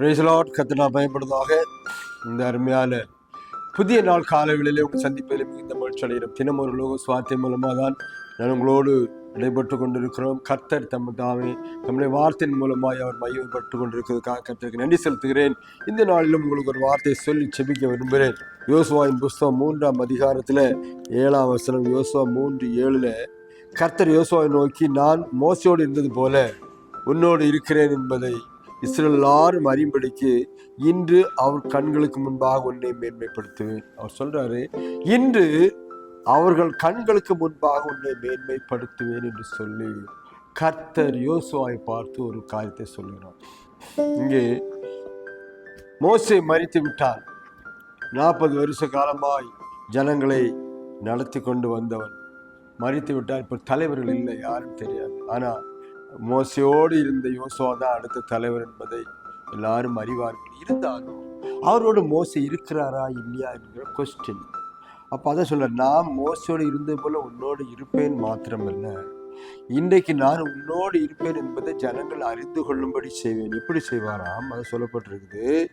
பிரேசலாட் கத்தனா பயன்படுவதாக இந்த அருமையான புதிய நாள் காலைகளிலே உங்கள் சந்திப்பதில் மிகுந்த மகிழ்ச்சி அடைகிறோம். தினம் ஒரு லோக சுவாத்திய மூலமாக தான் நான் உங்களோடு இடைப்பட்டு கொண்டிருக்கிறோம். கர்த்தர் தம் தாமே தம்முடைய வார்த்தையின் மூலமாய் அவர் மையப்பட்டு கொண்டிருக்கிறதுக்காக கர்த்தருக்கு நன்றி செலுத்துகிறேன். இந்த நாளிலும் உங்களுக்கு ஒரு வார்த்தையை சொல்லி செபிக்க விரும்புகிறேன். யோசுவாயின் புஸ்தகம் மூன்றாம் அதிகாரத்தில் ஏழாம் வசனம் யோசுவா மூன்று ஏழில் கர்த்தர் யோசுவாவை நோக்கி நான் மோசையோடு இருந்தது போல உன்னோடு இருக்கிறேன் என்பதை இஸ்ரேல் எல்லாரும் அறியும்படிக்கு இன்று அவர் கண்களுக்கு முன்பாக உன்னை மேன்மைப்படுத்துவேன். அவர் சொல்றாரு இன்று அவர்கள் கண்களுக்கு முன்பாக உன்னை மேன்மைப்படுத்துவேன் என்று சொல்லி கர்த்தர் யோசுவாய் பார்த்து ஒரு காரியத்தை சொல்லுகிறார். இங்கே மோசை மறித்து விட்டார் நாற்பது வருஷ காலமாய் ஜனங்களை நடத்தி கொண்டு வந்தவன். மறித்து விட்டார் இப்போ தலைவர்கள் இல்லை யாரும் தெரியாது. ஆனால் மோசையோடு இருந்த யோசுவா தான் அடுத்த தலைவர் என்பதை எல்லாரும் அறிவார்கள். இருந்தாலும் அவரோடு மோசை இருக்கிறாரா இல்லையா என்கிற கொஸ்டின் அப்போ அதை சொல்ல நான் மோசையோடு இருந்தது போல உன்னோடு இருப்பேன் மாத்திரமல்ல. இன்றைக்கு நான் உன்னோடு இருப்பேன் என்பதை ஜனங்கள் அறிந்து கொள்ளும்படி செய்வேன். எப்படி செய்வாராம்? அது சொல்லப்பட்டிருக்குது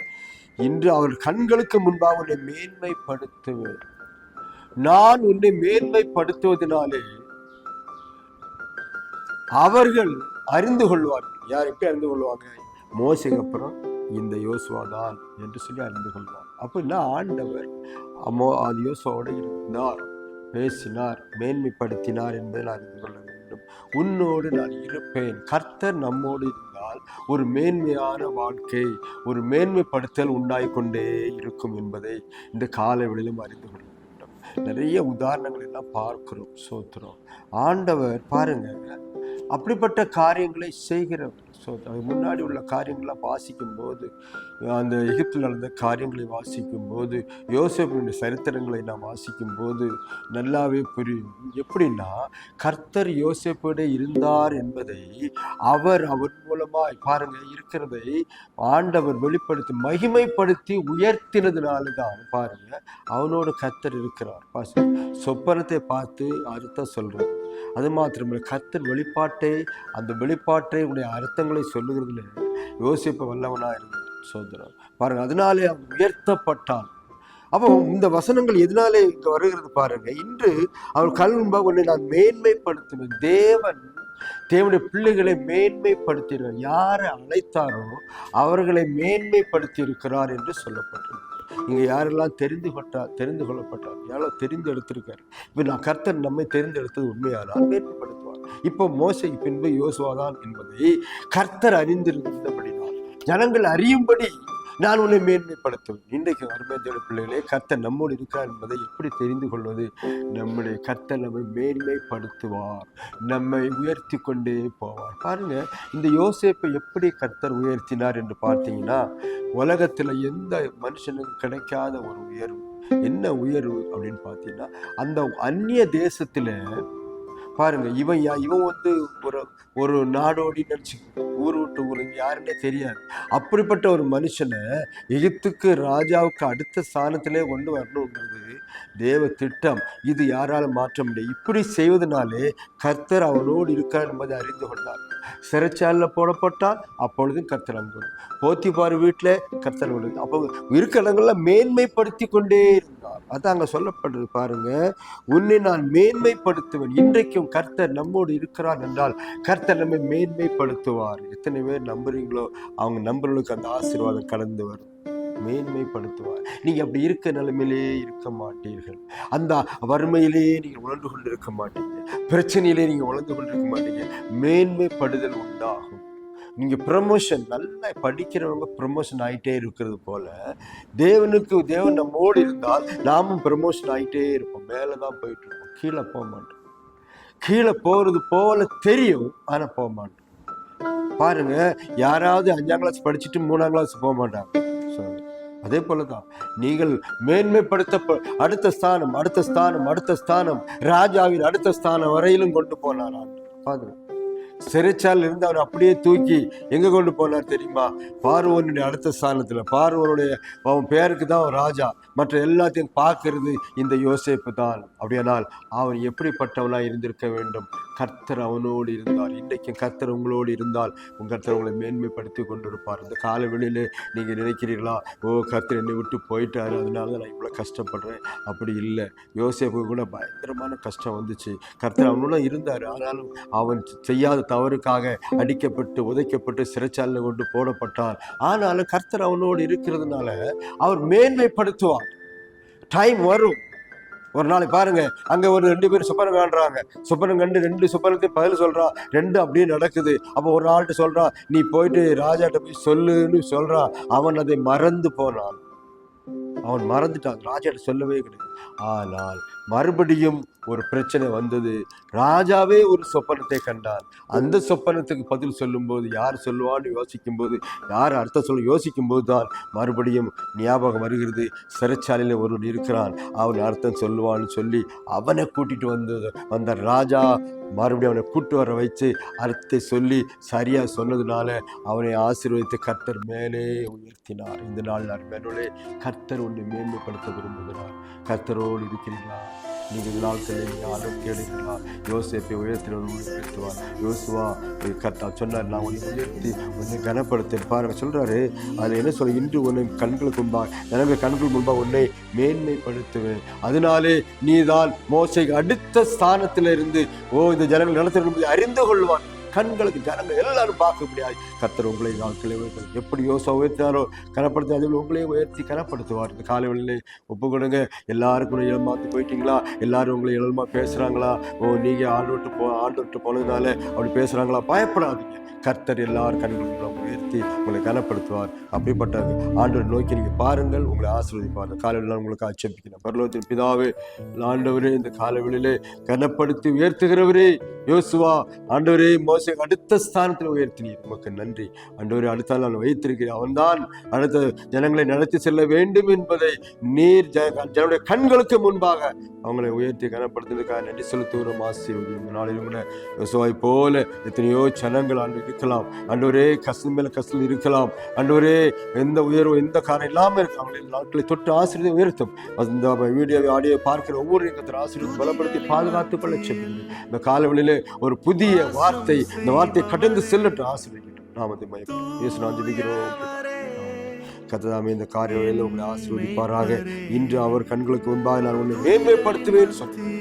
இன்று அவர் கண்களுக்கு முன்பாக உன்னை மேன்மைப்படுத்துவேன். நான் உன்னை மேன்மைப்படுத்துவதனாலே அவர்கள் அறிந்து கொள்வார்கள். யார் எப்படி அறிந்து கொள்வாங்க? மோசைக்கு அப்புறம் இந்த யோசுவா தான் என்று சொல்லி அறிந்து கொள்வார். அப்படின்னா ஆண்டவர் அம்மோ அது யோசுவோடு இருந்தார். பேசினார் மேன்மைப்படுத்தினார் என்பதை அறிந்து கொள்ள வேண்டும். உன்னோடு நான் இருப்பேன். கர்த்தர் நம்மோடு இருந்தால் ஒரு மேன்மையான வாழ்க்கை ஒரு மேன்மைப்படுத்தல் உண்டாய்கொண்டே இருக்கும் என்பதை இந்த காலவெளியிலும் அறிந்து கொள்ள வேண்டும். நிறைய உதாரணங்கள் எல்லாம் பார்க்கிறோம் சோத்துறோம். ஆண்டவர் பாருங்க அப்படிப்பட்ட காரியங்களை செய்கிறவர். ஸோ அது முன்னாடி உள்ள காரியங்களை வாசிக்கும் போது அந்த எகிப்தில் நடந்த காரியங்களை வாசிக்கும் போது யோசேப்பினுடைய சரித்திரங்களை நாம் வாசிக்கும் போது நல்லாவே புரியும். எப்படின்னா கர்த்தர் யோசேப்போட இருந்தார் என்பதை அவர் அவர் மூலமாக பாருங்க இருக்கிறதை ஆண்டவர் வெளிப்படுத்தி மகிமைப்படுத்தி உயர்த்தினதுனால தான் பாருங்க அவனோட கர்த்தர் இருக்கிறார். பாச சொப்பனத்தை பார்த்து அர்த்தம் சொல்கிறேன் அது மாத்திரமில்லை கத்தர் வெளிப்பாட்டை அந்த வெளிப்பாட்டை உடைய அர்த்தங்களை சொல்லுகிறதுல யோசிப்ப வல்லவனா இருந்தார் சோதரன் பாருங்க அதனாலே அவன் உயர்த்தப்பட்டான். அப்போ இந்த வசனங்கள் எதனாலே இங்க வருகிறது பாருங்க இன்று அவர் கல் முன்பாக உன்னை நான் மேன்மைப்படுத்துவேன். தேவன் தேவனுடைய பிள்ளைகளை மேன்மைப்படுத்தியிருக்கிறார் யாரை அழைத்தாரோ அவர்களை மேன்மைப்படுத்தி இருக்கிறார் என்று சொல்லப்பட்டிருக்கிறார் இங்க யாரெல்லாம் தெரிந்து கொட்டார் தெரிந்து கொள்ளப்பட்டார் யாரெல்லாம் தெரிந்து எடுத்திருக்காரு இப்போ நான் கர்த்தர் நம்மை தெரிந்தெடுத்தது உண்மையானால் மேற்படுத்துவார் இப்போ மோசை பின்பு யோசுவாதான் என்பதை கர்த்தர் அறிந்திருந்தபடினால் ஜனங்கள் அறியும்படி நான் உன்னை மேன்மைப்படுத்துவேன். இன்றைக்கு அருமையான பிள்ளைகளே கர்த்தர் நம்மோடு இருக்கா என்பதை எப்படி தெரிந்து கொள்வது? நம்முடைய கர்த்தர் நம்மை மேன்மைப்படுத்துவார் நம்மை உயர்த்தி கொண்டே போவார். பாருங்க இந்த யோசேப்பை எப்படி கர்த்தர் உயர்த்தினார் என்று பார்த்தீங்கன்னா உலகத்தில் எந்த மனுஷனுக்கு கிடைக்காத ஒரு உயர்வு? என்ன உயர்வு அப்படின்னு பார்த்தீங்கன்னா அந்த அந்நிய தேசத்தில் பாருங்க இவன் யா- இவன் வந்து ஒரு ஒரு நாடோடி நினச்சி ஊர் விட்டு ஊர் யாருன்னே தெரியாது. அப்படிப்பட்ட ஒரு மனுஷனை எகிப்துக்கு ராஜாவுக்கு அடுத்த ஸ்தானத்திலே கொண்டு வரணுங்கிறது தேவ திட்டம். இது யாராலும் மாற்ற முடியும். இப்படி செய்வதனாலே கர்த்தர் அவனோடு இருக்கார் என்பதை அறிந்து கொண்டார். சிறைச்சாலில் போடப்பட்டால் அப்பொழுதும் கர்த்தர் அங்கு போத்திபார் வீட்டில் கர்த்தர் விடுது அப்போ இருக்க மேன்மைப்படுத்தி கொண்டே இருந்தார். அதான் அங்கே சொல்லப்படுறது பாருங்க. உன்னை நான் மேன்மைப்படுத்துவேன். இன்றைக்கும் கர்த்தர் நம்மோடு இருக்கிறார் என்றால் கர்த்தர் நம்மை மேன்மைப்படுத்துவார். எத்தனை பேர் நம்புறீங்களோ அவங்க நம்புறவங்களுக்கு அந்த ஆசீர்வாதம் கலந்து வரும். மேன்மைப்படுத்துவார். நீங்கள் அப்படி இருக்க நிலைமையிலே இருக்க மாட்டீர்கள். அந்த வறுமையிலே நீங்கள் உணர்ந்து கொண்டு இருக்க மாட்டீங்க பிரச்சனையிலே நீங்கள் உணர்ந்து கொண்டு இருக்க மாட்டீங்க மேன்மைப்படுதல் உண்டாகும். நீங்கள் ப்ரமோஷன் நல்லா படிக்கிறவங்க ப்ரமோஷன் ஆகிட்டே இருக்கிறது போல தேவனுக்கு தேவன் நம்மோடு இருந்தால் நாமும் ப்ரமோஷன் ஆகிட்டே இருப்போம். மேலே தான் போயிட்டு இருப்போம் கீழே போக மாட்டோம். கீழே போகிறது போல தெரியும் ஆனால் போக மாட்டோம். பாருங்க யாராவது அஞ்சாம் கிளாஸ் படிச்சுட்டு மூணாம் கிளாஸ் போக மாட்டாங்க. அதே போல தான் நீங்கள் மேன்மைப்படுத்த அடுத்த ஸ்தானம் அடுத்த ஸ்தானம் அடுத்த ஸ்தானம் ராஜாவின் அடுத்த ஸ்தானம் வரையிலும் கொண்டு போனார் பார்க்குறேன் சிறைச்சாலில் இருந்து அவர் அப்படியே தூக்கி எங்கே கொண்டு போனார் தெரியுமா? பார்வோனுடைய அடுத்த ஸ்தானத்துல. பார்வனுடைய அவன் பேருக்கு தான் அவன் ராஜா. மற்ற எல்லாத்தையும் பார்க்கறது இந்த யோசிப்பு தான். அப்படியானால் அவன் எப்படிப்பட்டவனா இருந்திருக்க வேண்டும்? கர்த்தர் அவனோடு இருந்தார். இன்றைக்கும் கர்த்தர் உங்களோடு இருந்தால் உங்கள் கர்த்தர் உங்களை மேன்மைப்படுத்தி கொண்டிருப்பார். இந்த காலவெளியில் நீங்கள் நினைக்கிறீர்களா? ஓ கர்த்தர் என்னை விட்டு போயிட்டார். அதனால தான் நான் இவ்வளோ கஷ்டப்படுறேன். அப்படி இல்லை. யோசேப்பு கூட பயங்கரமான கஷ்டம் வந்துச்சு. கர்த்தர் அவனோட இருந்தார். ஆனாலும் அவன் செய்யாத தவறுக்காக அடிக்கப்பட்டு உதைக்கப்பட்டு சிறைச்சாலில் கொண்டு போடப்பட்டார். ஆனாலும் கர்த்தர் அவனோடு இருக்கிறதுனால அவர் மேன்மைப்படுத்துவார். டைம் வரும். ஒரு நாளைக்கு பாருங்க அங்க ஒரு ரெண்டு பேர் சுப்பனம் காண்றாங்க. சுப்பனம் கண்டு ரெண்டு சுப்பனத்தை பதில் சொல்றான் ரெண்டு அப்படியே நடக்குது. அப்போ ஒரு ஆள்கிட்ட சொல்றான் நீ போயிட்டு ராஜாட்ட போய் சொல்லுன்னு சொல்றான் அவன் அதை மறந்து போனான் அவன் மறந்துட்டான். ராஜாட்ட சொல்லவே கிடையாது. ஆனால் மறுபடியும் ஒரு பிரச்சனை வந்தது. ராஜாவே ஒரு சொப்பனத்தை கண்டார் அந்த சொப்பனத்துக்கு பதில் சொல்லும்போது யார் சொல்லுவான்னு யோசிக்கும்போது யார் அர்த்தம் சொல்ல யோசிக்கும்போது தான் மறுபடியும் ஞாபகம் வருகிறது. சிறைச்சாலையில் ஒருவன் இருக்கிறான். அவன் அர்த்தம் சொல்லுவான்னு சொல்லி அவனை கூட்டிட்டு வந்தது வந்த ராஜா மறுபடியும் அவனை கூட்டு வர வச்சு அர்த்தத்தை சொல்லி சரியாக சொன்னதுனால அவனை ஆசீர்வதித்து கர்த்தர் மேலே உயர்த்தினார். இந்த நாள் அருமையோலே கர்த்தர் உன்னை மேன்மைப்படுத்த விரும்புகிறார். கர்த்தரோடு இருக்கிறீர்களா? நீங்கள் இந்த நாட்களில் நீங்கள் யோசிப்பை உயரத்தில் உயர்த்துவார் யோசுவா கத்தா சொன்னார் நான் உன்னை உயர்த்தி உன்னை கனப்படுத்தேன் பாருங்க சொல்கிறாரு அதில் என்ன சொல்ல இன்று உன்னை கண்களுக்கு முன்பாக எனவே கண்கள் முன்பாக உன்னை மேன்மைப்படுத்துவேன். அதனாலே நீதான் மோசைக்கு அடுத்த ஸ்தானத்தில் இருந்து ஓ இந்த ஜனங்கள் நடத்த அறிந்து கொள்வான். கண்களுக்கு ஜனங்கள் எல்லாரும் பார்க்க முடியாது கர்த்தர் உங்களை நாட்களை உயர்த்த எப்படி யோசா உயர்த்தினாரோ கனப்படுத்தி அதில் உங்களே உயர்த்தி கனப்படுத்துவார். இந்த காலை வேளையிலே ஒப்பு கொடுங்க. எல்லாருக்கும் இளமாத்து போயிட்டீங்களா? எல்லாரும் உங்களை இளமா பேசுகிறாங்களா ஓ நீங்கள் ஆண்டு விட்டு போ ஆண்டு விட்டு போனதுனால அப்படி பேசுகிறாங்களா பயப்படாதீங்க. கர்த்தர் எல்லார் கண்களுக்கும் உயர்த்தி உங்களை கனப்படுத்துவார். அப்படிப்பட்ட ஆண்டவர் நோக்கி நீங்கள் பாருங்கள். உங்களை ஆசீர்வதிப்பார். இந்த காலையில் உங்களுக்கு ஆட்சேபிக்கிறேன். பரலோகத்தின் பிதாவே ஆண்டவரே இந்த காலவெளியிலே கனப்படுத்தி உயர்த்துகிறவரே யோசுவா ஆண்டவரே மோச அடுத்த ஸ்தானத்தில் உயர்த்தினீர். உமக்கு நன்றி. அன்றொரு அடுத்த நாள் வைத்திருக்கிறேன் அவன்தான் அடுத்த ஜனங்களை நடத்தி செல்ல வேண்டும் என்பதை நீர் ஜ கண்களுக்கு முன்பாக அவங்களை உயர்த்தி கனப்படுத்துவதற்காக நன்றி செலுத்துகிறோம். ஆசீர்வதியும். நாளிலும் கூட யோசுவாவை போல எத்தனையோ ஜனங்கள் அன்று இருக்கலாம். அன்றொரே கசல் மேல கசல் இருக்கலாம். அன்றொரே எந்த உயர்வு எந்த காரணம் இல்லாமல் இருக்கு அவங்களின் நாட்களை தொட்டு ஆசிரியர் உயர்த்தும். அந்த வீடியோவை ஆடியோ பார்க்கிற ஒவ்வொரு எங்கள் ஆசிரியர் பலப்படுத்தி பாதுகாத்துக் கொள்ள செல்லுங்கள். இந்த காலவெளியிலே ஒரு புதிய வார்த்தை இந்த வார்த்தையை கடந்து செல்லட்டும் ஆசிரியர் நாமத்தை மயக்கம் இயேசு நான் ஜெபிக்கிறோம். கத்ததாமே இந்த காரியங்களில் உங்களை ஆசீர்வதிப்பாராக. இன்று அவர் கண்களுக்கு முன்பாக நான் உன்னை மேன்மைப்படுத்துவேன் சொன்னேன்.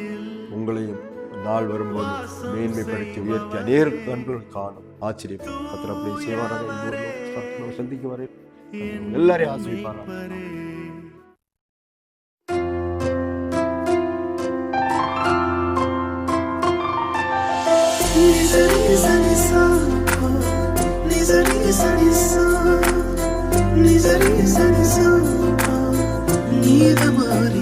உங்களையும் நாள் வரும்போது மேன்மைப்படுத்தி உயர்த்தி அநேக கண்கள் காணும். ஆச்சரியம் கத்தர் அப்படி செய்வாராக இந்த ஊர்ல சந்திக்கும் வரை எல்லாரையும் ஆசீர்விப்பாராக நீதமாறி